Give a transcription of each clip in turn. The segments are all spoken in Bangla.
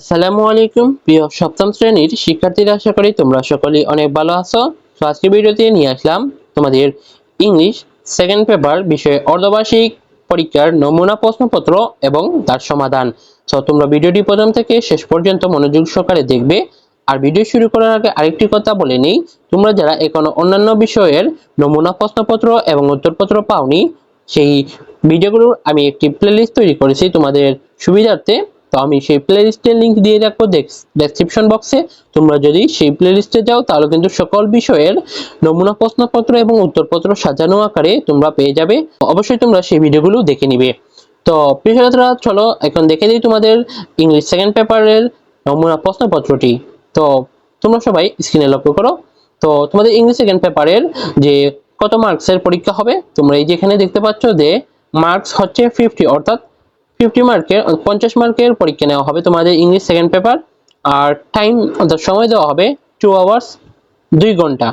আসসালামু আলাইকুম। প্রিয় সপ্তম শ্রেণির শিক্ষার্থীরা, আশা করি তোমরা সকলেই অনেক ভালো আছো। তো আজকের ভিডিওতে নিয়ে আসলাম তোমাদের ইংলিশ সেকেন্ড পেপার বিষয়ে অর্ধবার্ষিক পরীক্ষার নমুনা প্রশ্নপত্র এবং তার সমাধান। তো তোমরা ভিডিওটি প্রথম থেকে শেষ পর্যন্ত মনোযোগ সহকারে দেখবে। আর ভিডিও শুরু করার আগে আরেকটি কথা বলে নেই, তোমরা যারা এখনও অন্যান্য বিষয়ের নমুনা প্রশ্নপত্র এবং উত্তরপত্র পাওনি, সেই ভিডিওগুলোর আমি একটি প্লেলিস্ট তৈরি করেছি তোমাদের সুবিধার্থে। তো আমি সেই প্লেলিস্টের লিংক দিয়ে রাখব ডেসক্রিপশন বক্সে তোমরা যদি সেই প্লেলিস্টে যাও, তাহলে কিন্তু সকল বিষয়ের নমুনা প্রশ্নপত্র এবং উত্তরপত্র সাজানো আকারে তোমরা পেয়ে যাবে। অবশ্যই তোমরা সেই ভিডিওগুলো দেখে নিবে। তো প্রিয় ছাত্ররা চলো এখন দেখে দিই তোমাদের ইংলিশ সেকেন্ড পেপারের নমুনা প্রশ্নপত্রটি। তো তোমরা সবাই স্ক্রিনে লক্ষ্য করো। তো তোমাদের ইংলিশ সেকেন্ড পেপারের যে কত মার্কসের পরীক্ষা হবে, তোমরা এই যেখানে দেখতে পাচ্ছ যে মার্কস হচ্ছে ফিফটি অর্থাৎ ফিফটি মার্কের পঞ্চাশ মার্কের পরীক্ষা নেওয়া হবে। তোমাদের ইংলিশ সেকেন্ড পেপার আর টাইম অর্থাৎ সময় দেওয়া হবে টু আওয়ার্স দুই ঘণ্টা।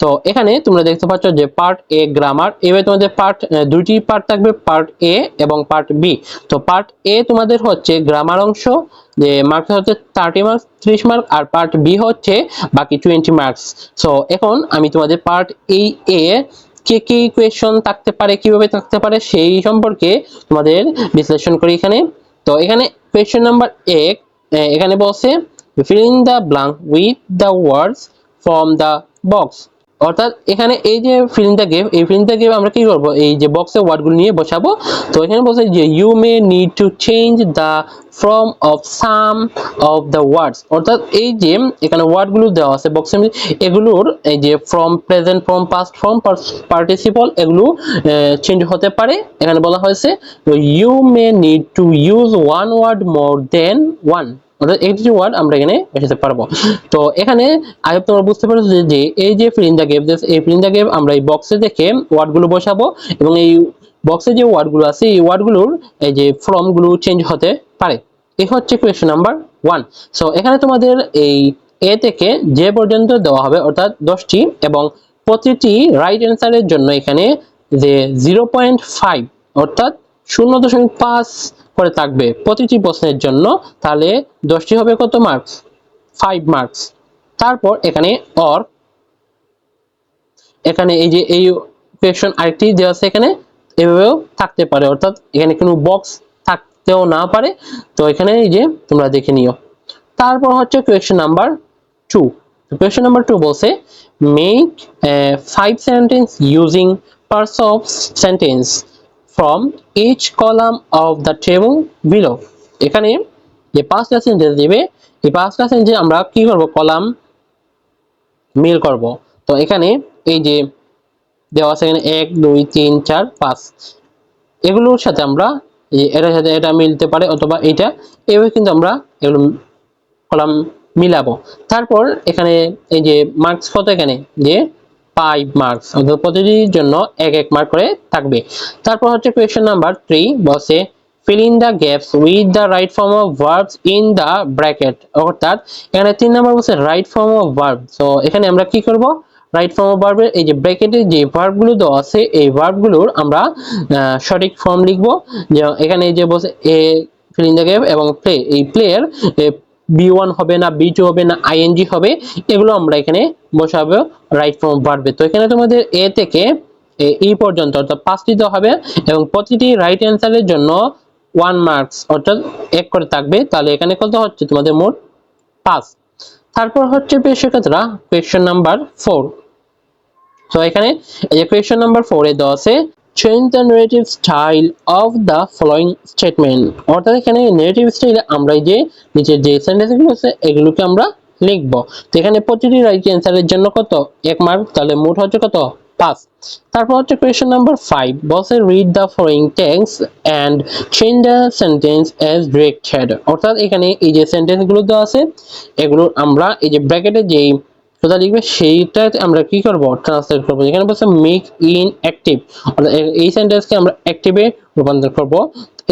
তো এখানে তোমরা দেখতে পাচ্ছ যে পার্ট এ গ্রামার এবার তোমাদের পার্ট দুইটি পার্ট থাকবে পার্ট এ এবং পার্ট বি তো পার্ট এ তোমাদের হচ্ছে গ্রামার অংশ, যে মার্কস হচ্ছে থার্টি মার্কস ত্রিশ মার্ক আর পার্ট বি হচ্ছে বাকি টোয়েন্টি মার্কস সো এখন আমি তোমাদের পার্ট এই এ কে কে কোয়েশন থাকতে পারে, কীভাবে থাকতে পারে, সেই সম্পর্কে তোমাদের বিশ্লেষণ করি এখানে। তো এখানে কোয়েশন নাম্বার এক এখানে বসে filling the blank with the words from the box অর্থাৎ এখানে এই যে ফিল দ্য গেম এই ফিল দ্য গেম আমরা কি করব? এই যে বক্সে ওয়ার্ডগুলো নিয়ে বসাবো। তো এখানে বলছে যে you may need to change the form of some of the words অর্থাৎ এই যে এখানে ওয়ার্ডগুলো দেওয়া আছে বক্সে এগুলোর এই যে form present form past form participle এগুলো চেঞ্জ হতে পারে। এখানে বলা হয়েছে you may need to use one word more than one অর্থাৎ একটি ওয়ার্ড আমরা এখানে পারব। তো এখানে তোমরা বুঝতে পারছ যে- এই যে গেপ এই গেপ আমরা এই বক্সে দেখে ওয়ার্ডগুলো বসাবো এবং এই বক্সে যে ওয়ার্ডগুলো আছে, এই ওয়ার্ডগুলোর এই যে ফর্মগুলো চেঞ্জ হতে পারে। এই হচ্ছে কোয়েশ্চেন নাম্বার ওয়ান সো এখানে তোমাদের এই এ থেকে যে পর্যন্ত দেওয়া হবে, অর্থাৎ দশটি এবং প্রতিটি রাইট অ্যান্সারের জন্য এখানে যে জিরো পয়েন্ট ফাইভ অর্থাৎ শূন্য দশমিক পাঁচ করে থাকবে প্রতিটি প্রশ্নের জন্য, তাহলে দশটি হবে কত মার্কস ফাইভ মার্কস তারপর এখানে অর এখানে এই যে এই কোয়েশন আরেকটি দেওয়া আছে এখানে, এভাবেও থাকতে পারে। অর্থাৎ এখানে কোনো বক্স থাকতেও না পারে। তো এখানে এই যে তোমরা দেখে নিও। তারপর হচ্ছে question number two question number two বলছে make five sentence using parts of sentence from each column of the table below এখানে যে পাঁচটা সেন্টেন্স দেবে, এই পাঁচটা সেন্টেন্স আমরা কি করব? কলাম মিল করব। তো এখানে এই যে দেওয়া আছে এখানে এক, দুই, তিন, চার, পাঁচ। এগুলোর সাথে আমরা এটার সাথে এটা মিলতে পারে অথবা এটা এভাবে কিন্তু আমরা এগুলো কলাম মিলাবো। তারপর এখানে এই যে মার্কস কত এখানে? যে ফাইভ মার্কস অর্থাৎ প্রতিটির জন্য এক এক মার্ক করে থাকবে। তারপর হচ্ছে কোয়েশ্চেন নাম্বার থ্রি বসে fill in the gaps with the right form of verbs in the bracket, অর্থাৎ এখানে তিন নাম্বার বলছে right form of verb, so এখানে আমরা কি করব? রাইট ফর্ম অফ ভার্বের এই যে ব্র্যাকেটে যে ভার্বগুলো দেওয়া আছে, এই ভার্বগুলোর আমরা সঠিক ফর্ম লিখব। যে এখানে এই যে বলছে A fill in the gap এবং প্লে এই প্লেয়ার বি ওয়ান হবে না বি টু হবে না আইএনজি হবে, এগুলো আমরা এখানে বসাবো রাইট ফর্ম বাড়বে তো এখানে তোমাদের এ থেকে এ- এই পর্যন্ত, অর্থাৎ পাঁচটি দেওয়া হবে এবং প্রতিটি রাইট অ্যান্সারের জন্য ওয়ান মার্কস অর্থাৎ এক করে থাকবে। তাহলে এখানে কত হচ্ছে? তোমাদের মোট পাঁচ। তারপর হচ্ছে প্রিয় শিক্ষার্থীরা কোয়েশ্চেন নাম্বার ফোর তো এখানে এই যে কোয়েশ্চেন নাম্বার ফোর দেওয়া আছে change the negative style of the following statement অর্থাৎ এখানে নেগেটিভ স্টাইলে আমরা যে নিচের যে সেন্টেন্সগুলো আছে, এগুলোকে আমরা লিখব। তো এখানে প্রতিটি রাইট অ্যান্সারের জন্য কত? এক মার্ক তাহলে মোট হচ্ছে কত? পাঁচ। তারপর হচ্ছে কোয়েশ্চেন নাম্বার ফাইভ বসে read the following text and change the sentence as directed অর্থাৎ এখানে এই যে সেন্টেন্সগুলো দেওয়া আছে, এগুলো আমরা এই যে ব্র্যাকেটে যেই কথা লিখবে সেইটা আমরা কি করব? ট্রান্সলেট করব। এখানে বলছে মেক ইন অ্যাক্টিভ অর্থাৎ এই সেন্টেন্সকে আমরা অ্যাক্টিভে রূপান্তর করব।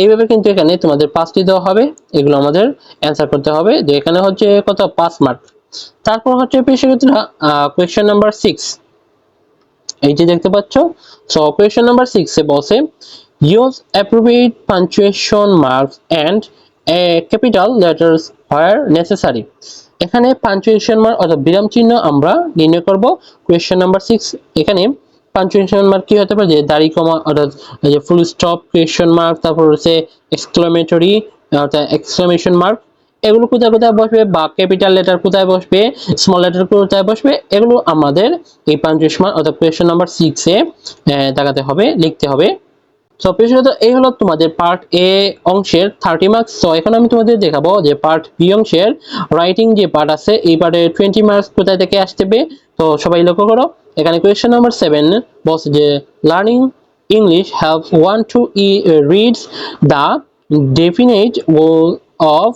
এইভাবে কিন্তু এখানে তোমাদের পাঁচটি দেওয়া হবে। এগুলো আমাদের অ্যান্সার করতে হবে। যে এখানে হচ্ছে কত? পাঁচ মার্ক তারপর হচ্ছে পেশাগতরা কোয়েশ্চেন নাম্বার সিক্স এই যে দেখতে পাচ্ছ? সো কোয়েশ্চেন নাম্বার সিক্সে বলছে use appropriate punctuation marks and capital letters where necessary এখানে পাঞ্চুয়েশন মার্ক অর্থাৎ বিরাম চিহ্ন আমরা নির্ণয় করব। কোয়েশ্চেন নাম্বার সিক্স এখানে পাঞ্চুয়েশন মার্ক কি হতে পারে? যে দাড়ি কমা, অর্থাৎ যে ফুল স্টপ কোয়েশ্চেন মার্ক তারপর হচ্ছে এক্সক্লামেটরি অর্থাৎ এক্সক্লামেশন মার্ক এগুলো কোথায় কোথায় বসবে? বা ক্যাপিটাল লেটার কোথায় বসবে? স্মল লেটার কোথায় বসবে? এগুলো আমাদের এই পাঞ্চুয়েশন মার্ক অর্থাৎ কোয়েশ্চেন নাম্বার সিক্সে দেখাতে হবে, লিখতে হবে। সো পেশাগত এই হলো তোমাদের পার্ট এ অংশের থার্টি মার্কস তো এখন আমি তোমাদের দেখাবো যে পার্ট বি অংশের রাইটিং যে পার্ট আছে, এই পার্টে টোয়েন্টি মার্কস কোথায় থেকে আসবে? তো সবাই লক্ষ্য করো, এখানে কোয়েশ্চেন নাম্বার সেভেন বলছে যে learning English help one to E reads the definite goal of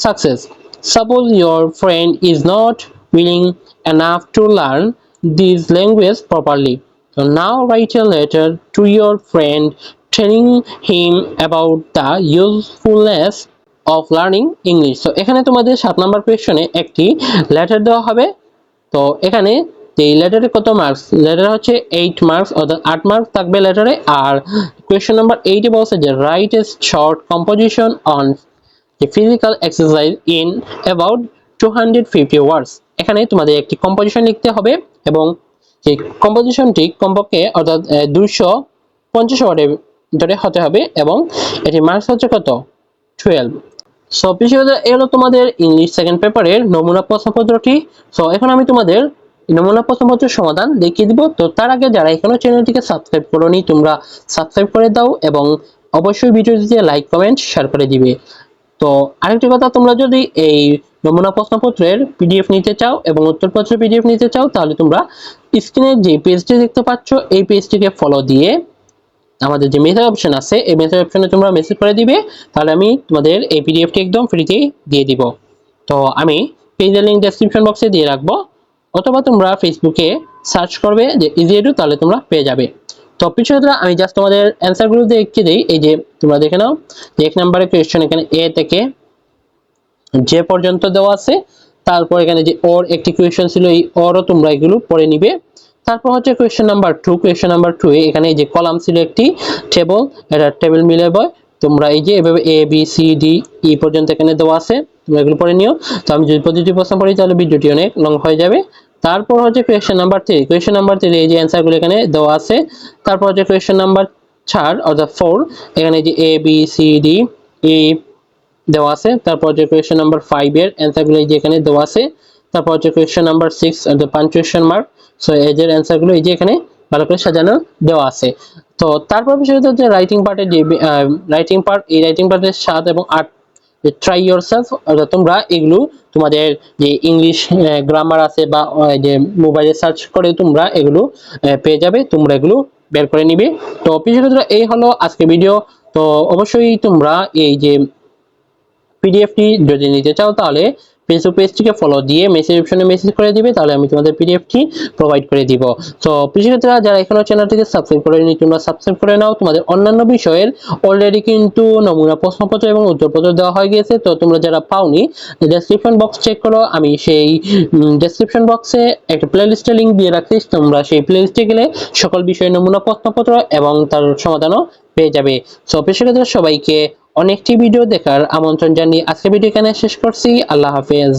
success suppose your friend is not willing enough to learn this language properly. So, now write a letter to your friend telling him about the usefulness of learning English. So, এখানে তোমাদের সাত নাম্বার কোয়েশ্চনে একটি লেটার দেওয়া হবে। তো, এখানে এই লেটারে কত মার্কস লেটার হচ্ছে এইট মার্কস অর্থাৎ আট মার্কস থাকবে লেটারে আর কোয়েশ্চেন নাম্বার এইটে বলছে যে write a short composition on physical exercise in about two hundred fifty words এখানে তোমাদের একটি কম্পোজিশন লিখতে হবে এবং সেই কম্পোজিশনটি কমপক্ষে, অর্থাৎ দুইশো পঞ্চাশ ওয়ার্ডের ধরে হতে হবে এবং এটি মার্কস হচ্ছে কত? টুয়েলভ সো পিছিয়ে এ হলো তোমাদের ইংলিশ সেকেন্ড পেপারের নমুনা প্রশ্নপত্রটি। সো এখন আমি তোমাদের নমুনা প্রশ্নপত্রের সমাধান দেখিয়ে দিব। তো, তার আগে যারা এখনও চ্যানেলটিকে সাবস্ক্রাইব করোনি, তোমরা সাবস্ক্রাইব করে দাও এবং অবশ্যই ভিডিওটিতে লাইক কমেন্ট শেয়ার করে দিবে। তো, আরেকটি কথা, তোমরা যদি এই নমুনা প্রশ্নপত্রের পিডিএফ নিতে চাও এবং উত্তরপত্রের পিডিএফ নিতে চাও, তাহলে তোমরা স্ক্রিনে যে পেজটি দেখতে পাচ্ছ, এই পেজটিকে ফলো দিয়ে আমাদের যে মেসেজ অপশন আছে, এই মেসেজ অপশনে তোমরা মেসেজ করে দিবে, তাহলে আমি তোমাদের এই পিডিএফটি একদম ফ্রিতে দিয়ে দিব। তো আমি পেজের লিঙ্ক ডেসক্রিপশন বক্সে দিয়ে রাখব, অথবা তোমরা ফেসবুকে সার্চ করবে যে ইজি এডু তাহলে তোমরা পেয়ে যাবে। তো পিছনে আমি জাস্ট তোমাদের অ্যান্সারগুলো দেখে দিই, এই যে তোমরা দেখে নাও, যে এক নম্বরে কোয়েশ্চেন এখানে এ থেকে যে পর্যন্ত দেওয়া আছে, তারপর এখানে যে ওর একটি কোয়েশ্চেন ছিল, এই ওরও তোমরা এগুলো পড়ে নিবে। তারপর হচ্ছে question number two question number two এখানে এই যে কলাম ছিল একটি টেবল এটা টেবিল মিলে বয়। তোমরা এই যে এভাবে A B C D E পর্যন্ত এখানে দেওয়া আছে, তোমরা এগুলো পড়ে নিও। তো আমি যদি প্রতিটি প্রশ্ন পড়ি, তাহলে ভিডিওটি অনেক লং হয়ে যাবে। তারপর হচ্ছে question number three question number three এই যে অ্যান্সারগুলো এখানে দেওয়া আছে। তারপর হচ্ছে কোয়েশ্চেন নাম্বার চার, অর্থাৎ ফোর এখানে যে A B C D E দেওয়া আছে। তারপর হচ্ছে কোয়েশ্চেন নাম্বার ফাইভ এর অ্যান্সারগুলো এই যে এখানে দেওয়া আছে। তারপর হচ্ছে কোয়েশ্চেন নাম্বার সিক্স অর্থাৎ পাঞ্চুয়েশন মার্ক সো এজের অ্যান্সারগুলো এই যে এখানে ভালো করে সাজানো দেওয়া আছে। তো তারপর বিষয়টা হচ্ছে রাইটিং পার্টের যে রাইটিং পার্ট এই রাইটিং পার্টের সাত এবং আট ট্রাই ইয়োর সেলফ অর্থাৎ তোমরা এগুলো তোমাদের যে ইংলিশ গ্রামার আছে বা যে মোবাইলে সার্চ করে তোমরা এগুলো পেয়ে যাবে, তোমরা এগুলো বের করে নিবে। তো পিছিয়ে এই হলো আজকে ভিডিও তো অবশ্যই তোমরা এই যে পিডিএফটি যদি নিতে চাও তাহলে ফেসবুক পেজটিকে ফলো দিয়ে মেসেজ অপশনে মেসেজ করে দিবে, তাহলে আমি তোমাদের পিডিএফটি প্রোভাইড করে দিব। তো কৃষিক্ষেত্রে যারা এখনও চ্যানেলটিকে সাবস্ক্রাইব করে নি তোমরা সাবস্ক্রাইব করে নাও, তোমাদের অন্যান্য বিষয়ের অলরেডি কিন্তু নমুনা প্রশ্নপত্র এবং উত্তরপত্র দেওয়া হয়ে গিয়েছে তো, তোমরা যারা পাওনি ডেসক্রিপশন বক্স চেক করো। আমি সেই ডেসক্রিপশন বক্সে একটা প্লেলিস্টের লিঙ্ক দিয়ে রাখছি। তোমরা সেই প্লেলিস্টে গেলে সকল বিষয়ের নমুনা প্রশ্নপত্র এবং তার সমাধানও পেয়ে যাবে। সো পেশাগত সবাইকে অনেকটি ভিডিও দেখার আমন্ত্রণ জানিয়ে আজকে ভিডিও এখানে শেষ করছি। আল্লাহ হাফেজ।